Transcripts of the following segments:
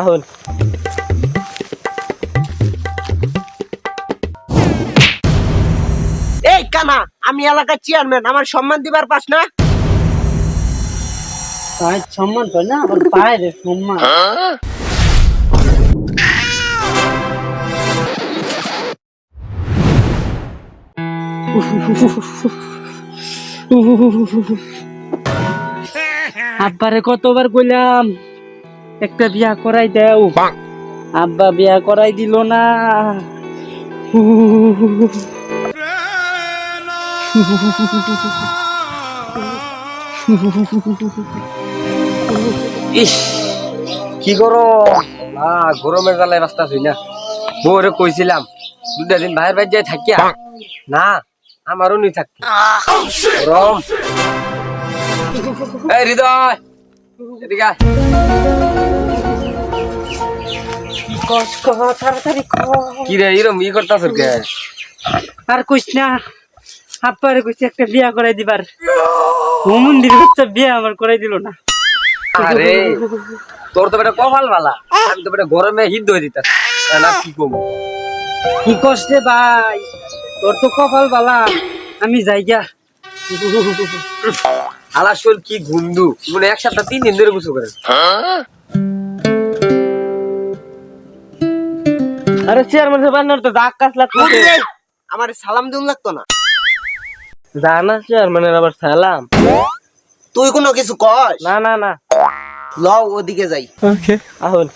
আহুন। এই কানা আমি এলাকার চেয়ারম্যান আমার সম্মান দিবার পাস না? সম্মান তো না আবার বাইরে সম্মান। আব্বারে কতবার কইলাম? একটা বিয়া করাই দেও। আব্বা বিয়া করাই দিল না। ইস কি করো না গরমের জ্বালায় বাস্তা হই না। বউরে কইছিলাম দুটা দিন ভাইয়ের বাইর যাই থাকিয়া। না আমারও নি থাকতে গরম এই হৃদয় এদিকে তাড়াতাড়ি কি। রে এরম ই করতাছ কে? আর কইস না আব্বারে কইছি একটা বিয়া করাই দিবার। মন্দির হচ্ছে বিয়া আমার করাই দিল না। আরে তোর তো বেটা কপাল বালা। আমি তো বেটা গরমে দিতাম না কি কম কি কষ্টে ভাই? তোর তো কপাল বালা। আমি যাই গা আলাসল কি ঘুমদু মানে এক সপ্তাহ তিন দিন ধরে গুছো করে। আরে চেয়ারম্যান সাহেব তো দাগ কাজ লাগছে আমার সালাম দিন লাগতো না। জানা চেয়ারম্যানের আবার সালাম। তুই কোনো কিছু কস? না না না। লও ওদিকে যাই। ওকে আহুন।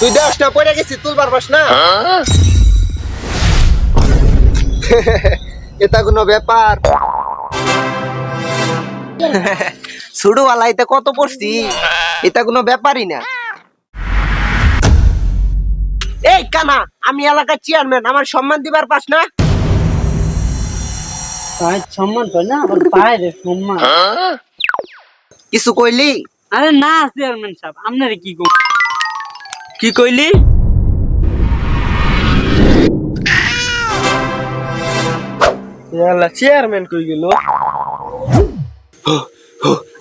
তুই দশটা পড়ে গেছিস তুলবার পারস না? এটা কোনো ব্যাপার? ছোটবেলা এটা কত পড়ছি? এটা কোনো ব্যাপারই না। এই কানা আমি এলাকার চেয়ারম্যান আমার সম্মান দিবার পাস না? সম্মান তো না আবার বাইরে সম্মান। কিছু কইলি? আরে না চেয়ারম্যান সাহেব আপনারে কি কি কইলি? চেয়ারম্যান কই গেল?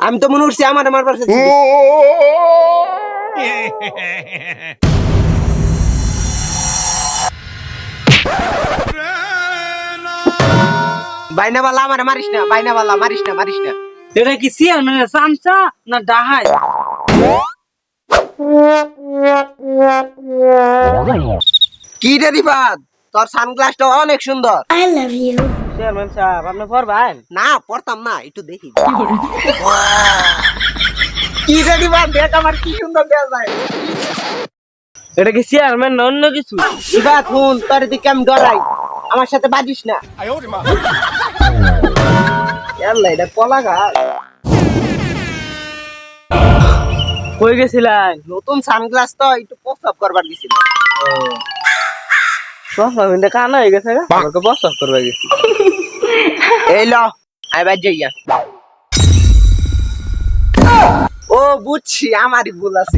আমি তো মনে করছি আমার আমার পাশে বাইনাবালা আমার মারিস না বাইনাবালা মারিস না মারিস না। এটা কি চেয়ারম্যানের চামচা না ডাহাই? কি রে রিফাত? তোর সানগ্লাসটা অনেক সুন্দর। I love you. চেয়ারম্যান সাহেব আপনি পড়বেন? না পড়তাম না একটু দেখি। কি রে রিফাত দেখ আমার কি সুন্দর দেয়া যায়। এটা কি চেয়ারম্যান না অন্য কিছু? রিফাত হুন তোর দিকে আমি ডরাই। আমার সাথে বাজিস না। আল্লাহ এটা কলা গাছ। কই গেছিলেন? নতুন সানগ্লাস তো একটু প্রস্তাব করবার দিছিল প্রস্তাব কিন্তু কানা হয়ে গেছে আমাকে প্রস্তাব করবে এই ল আইবার যাইয়া ও বুঝছি আমারই ভুল আছে।